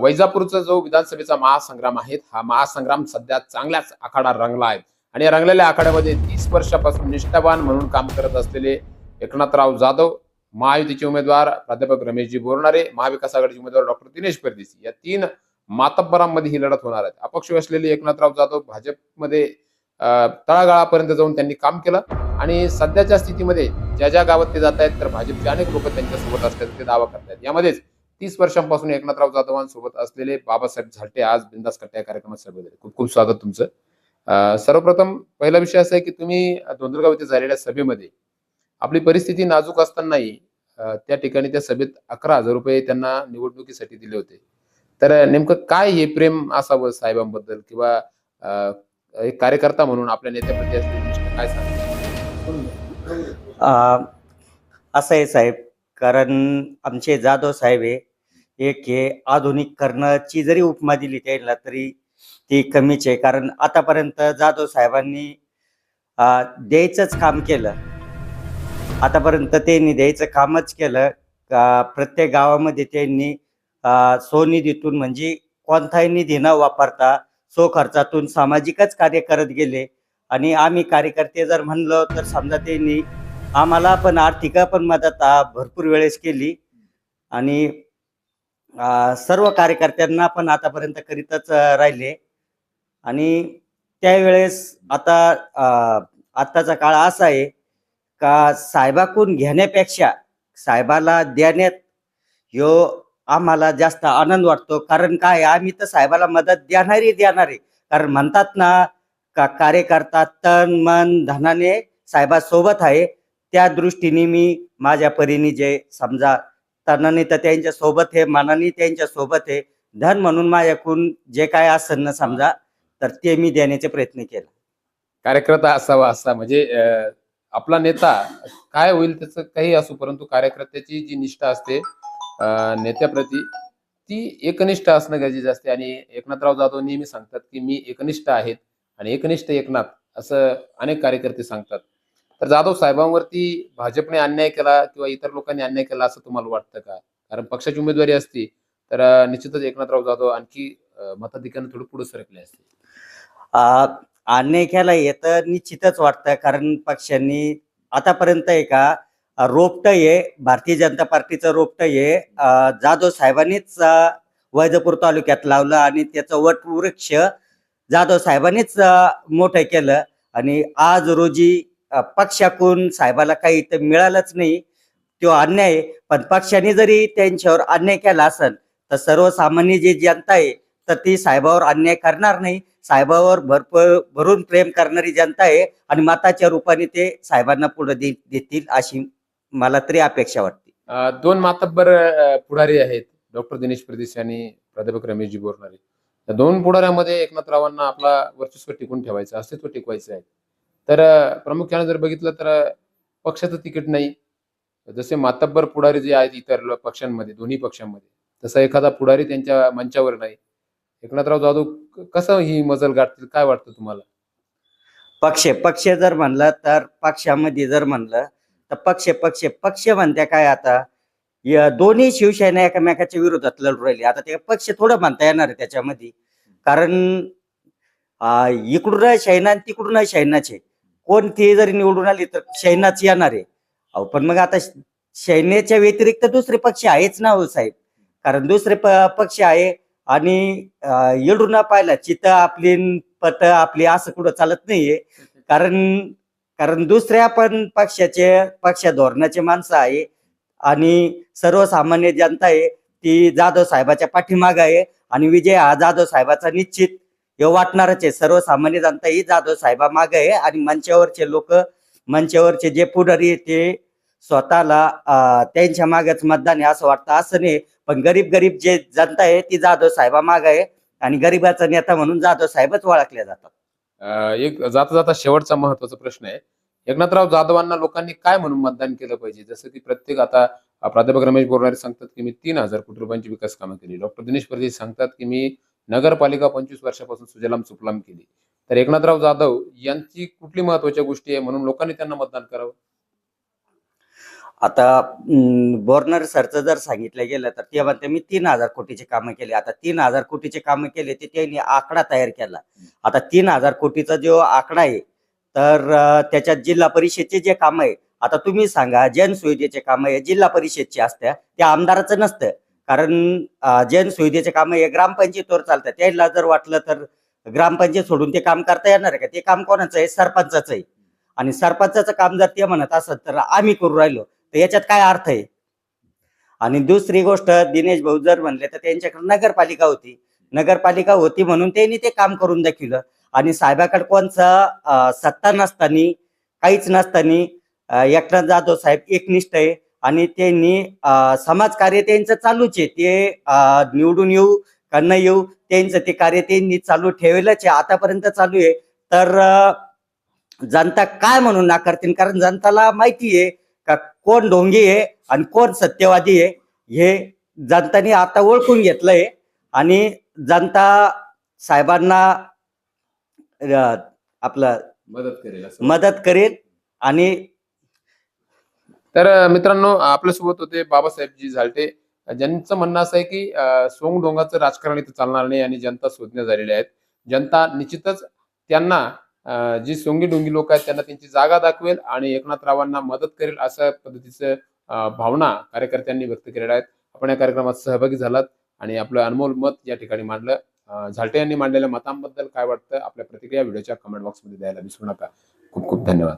वैजापूरचा जो विधानसभेचा महासंग्राम आहे हा महासंग्राम सध्या चांगल्याच आखाडा रंगला आहे. आणि रंगलेल्या आखाड्यामध्ये तीस वर्षापासून निष्ठावान म्हणून काम करत असलेले एकनाथराव जाधव महायुतीचे उमेदवार प्राध्यापक रमेशजी बोरणारे महाविकास आघाडीचे उमेदवार डॉक्टर दिनेश परदेशी या तीन मातब्बरांमध्ये ही लढत होणार आहे. अपक्ष असलेले एकनाथराव जाधव भाजपमध्ये तळागाळापर्यंत जाऊन त्यांनी काम केलं. आणि सध्याच्या स्थितीमध्ये ज्या ज्या गावात ते जात आहेत तर भाजपचे अनेक लोक त्यांच्यासोबत असल्याचा ते दावा करतात यामध्येच तीस वर्षांपासून एकनाथराव जाधवांसोबत असलेले बाबासाहेब झाटे आज बिंदास कट्टा या कार्यक्रमात सहभागी झाले. खूप खूप स्वागत तुमचं. सर्वप्रथम पहिला विषय असा आहे की तुम्ही धोंदरगाव इथे झालेल्या सभेमध्ये आपली परिस्थिती नाजूक असतानाही त्या ठिकाणी त्या सभेत अकरा हजार रुपये त्यांना निवडणुकीसाठी दिले होते. तर नेमकं काय हे प्रेम असावं साहेबांबद्दल किंवा एक कार्यकर्ता म्हणून आपल्या नेत्याप्रती असलेली काय सांग असं आहे साहेब. कारण आमचे जाधव साहेब हे एक हे आधुनिकरणाची जरी उपमा दिली त्यांना तरी ती कमीच आहे. कारण आतापर्यंत जाधव साहेबांनी द्यायचंच काम केलं. आतापर्यंत त्यांनी द्यायचं कामच केलं. का प्रत्येक गावामध्ये त्यांनी सोनिधीतून स्वनिधीतून म्हणजे कोणताही निधी न वापरता सो खर्चातून सामाजिकच कार्य करत गेले. आणि आम्ही कार्यकर्ते जर म्हणलो तर समजा त्यांनी आम्हाला पण आर्थिक पण मदत भरपूर वेळेस केली. आणि सर्व कार्यकर्त्यांना पण आतापर्यंत करीतच राहिले. आणि त्यावेळेस आता आत्ताचा काळ असा आहे का साहेबाकून घेण्यापेक्षा साहेबाला देण्यात ह्यो आम्हाला जास्त आनंद वाटतो. कारण काय आम्ही तर साहेबाला मदत देणारी देणारे. कारण म्हणतात ना का कार्यकर्ता तन मन धनाने साहेबासोबत आहे. त्या दृष्टीने मी माझ्या परीने जे समजा तनाने तर त्यांच्यासोबत आहे मनाने त्यांच्यासोबत आहे धन म्हणून माझ्याकून जे काय असेल ना समजा तर ते मी देण्याचे प्रयत्न केला. कार्यकर्ता असावा असा म्हणजे आपला नेता काय होईल त्याचं काही असो परंतु कार्यकर्त्याची जी निष्ठा असते नेत्याप्रती ती एकनिष्ठ असणं गरजेचं असते. आणि एकनाथराव जाधव नेहमी सांगतात की मी एकनिष्ठ आहेत आणि एकनिष्ठ एकनाथ असं अनेक कार्यकर्ते सांगतात. तर जाधव साहेबांवरती भाजपने अन्याय केला किंवा इतर लोकांनी अन्याय केला असं तुम्हाला वाटतं का? कारण पक्षाची उमेदवारी असती तर निश्चितच एकनाथराव जाधव आणखी मताधिकाने थोडं पुढे सरकले असते. अन्याय केला हे तर निश्चितच वाटतं कारण पक्षांनी आतापर्यंत आहे का रोपट रोपटं हे भारतीय जनता पार्टीचं रोपट हे जाधव साहेबांनीच वैजपूर वैजापूर तालुक्यात लावलं आणि त्याचं वट वृक्ष जाधव साहेबांनीच मोठं केलं. आणि आज रोजी अ, पक्षाकडून साहेबाला काही तर मिळालंच नाही तो अन्याय आहे. पण पक्षाने जरी त्यांच्यावर अन्याय केला असेल तर सर्वसामान्य जी जनता आहे तर ती साहेबावर अन्याय करणार नाही. साहेबावर भरपूर भरून प्रेम करणारी जनता आहे आणि मताच्या रूपाने ते साहेबांना पुढे दे- देतील अशी मला तरी अपेक्षा वाटते. दोन मातब्बर पुढारी आहेत डॉक्टर दिनेश प्रदेश आणि प्राध्यापक रमेशजी बोरणारे. दोन पुढाऱ्यामध्ये एकनाथरावांना आपला वर्चस्व टिकून ठेवायचं अस्तित्व टिकवायचं आहे. तर अं, प्रामुख्याने जर बघितलं तर पक्षाचं तिकीट नाही. जसे मातब्बर पुढारी जे आहेत इतर पक्षांमध्ये दोन्ही पक्षांमध्ये तसा एखादा पुढारी त्यांच्या मंचावर नाही. एकनाथराव जाधव कसं ही मजल गाठतील काय वाटतं तुम्हाला? पक्ष पक्ष जर म्हणलं तर पक्षामध्ये जर म्हणलं तर पक्ष पक्ष पक्ष म्हणते काय आता? या दोन्ही शिवसेना एकमेकाच्या विरोधात लढू राहिली. आता ते पक्ष थोडं म्हणता येणार आहे त्याच्यामध्ये. कारण इकडून शैना आणि तिकडून शैनाचे कोणती जरी निवडून आली तर शैनाच येणार आहे. अहो पण मग आता सैन्याच्या व्यतिरिक्त दुसरे पक्ष आहेच ना हो साहेब. कारण दुसरे प- पक्ष आहे आणि येडून पाहिला चित आपली पत आपली असं कुठं चालत नाहीये. कारण कारण दुसऱ्या पण पक्षाचे पक्ष धोरणाचे माणसं आहे आणि सर्वसामान्य जनता आहे ती जाधव साहेबाच्या पाठीमाग आहे आणि विजय हा जाधव साहेबाचा निश्चित हे वाटणारच आहे. सर्वसामान्य जनता ही जाधव साहेबा माग आहे आणि मंचावरचे लोक मंचावरचे जे पुढारी ते स्वतःला त्यांच्या मागच मतदान आहे असं वाटतं. असं नाही पण गरीब गरीब जे जनता आहे ती जाधव साहेबा माग आहे आणि गरीबाचा नेता म्हणून जाधव साहेबच ओळखले जातात. एक जाता जाता शेवटचा महत्त्वाचा प्रश्न आहे. एकनाथराव जाधवांना लोकांनी काय म्हणून मतदान केलं पाहिजे? जसं की प्रत्येक आता प्राध्यापक रमेश बोरणारे सांगतात की मी तीन हजार कोटी रुपयांची विकास कामं केली. डॉक्टर दिनेश परदेश सांगतात की मी नगरपालिका पंचवीस वर्षापासून सुजलाम सुफलाम केली. तर एकनाथराव जाधव यांची कुठली महत्त्वाच्या गोष्टी आहे म्हणून लोकांनी त्यांना मतदान करावं? आता बॉर्नर सरचं जर सांगितलं गेलं तर ते म्हणते मी तीन हजार कोटीचे कामं केले. आता तीन हजार कोटीचे कामं केले ते त्यांनी आकडा तयार केला. आता तीन हजार कोटीचा जो आकडा आहे तर त्याच्यात जिल्हा परिषदचे जे काम आहे आता तुम्ही सांगा जनसुविधेचे काम आहे जिल्हा परिषदचे असत्या ते आमदाराचं नसतं. कारण जैन सुविधेचे काम हे ग्रामपंचायतीवर चालतात. त्याला जर वाटलं तर ग्रामपंचायत सोडून ते काम करता येणार आहे का? ते काम कोणाचं आहे? सरपंचाचं आहे. आणि सरपंचाचं काम जर ते म्हणत असत तर आम्ही करू राहिलो. तर याच्यात काय अर्थ आहे? आणि दुसरी गोष्ट दिनेश भाऊ जर म्हणले तर त्यांच्याकडे नगरपालिका होती. नगरपालिका होती म्हणून त्यांनी ते काम करून दाखवलं. आणि साहेबाकडे कोणचा सत्ता नसताना काहीच नसताना एकनाथ जाधव साहेब एकनिष्ठ आहे. आणि त्यांनी समाजकार्य त्यांचं चालूच आहे. ते निवडून येऊ का न येऊ त्यांचं ते कार्य त्यांनी चालू ठेवलंच आहे. आतापर्यंत चालू आहे. तर जनता काय म्हणून नाकारतील? कारण जनताला माहिती आहे का कोण ढोंगी आहे आणि कोण सत्यवादी आहे हे जनताने आता ओळखून घेतलंय. आणि जनता साहेबांना आपलं मदत करेल मदत करेल आणि तर मित्रांनो आपल्यासोबत होते बाबासाहेबजी झालटे ज्यांचं म्हणणं असं आहे की सोंग डोंगाचं राजकारण इथं चालणार नाही आणि जनता शोधण्या झालेल्या आहेत. जनता निश्चितच त्यांना जी सोंगी डोंगी लोक आहेत त्यांना त्यांची जागा दाखवेल आणि एकनाथरावांना मदत करेल अशा पद्धतीचं भावना कार्यकर्त्यांनी व्यक्त केलेल्या आहेत. आपण या कार्यक्रमात सहभागी झालात आणि आपलं अनमोल मत या ठिकाणी मांडलं. झालटे यांनी मांडलेल्या मतांबद्दल काय वाटतं? आपल्या प्रतिक्रिया व्हिडिओच्या कमेंट बॉक्समध्ये द्यायला विसरू नका. खूप खूप धन्यवाद.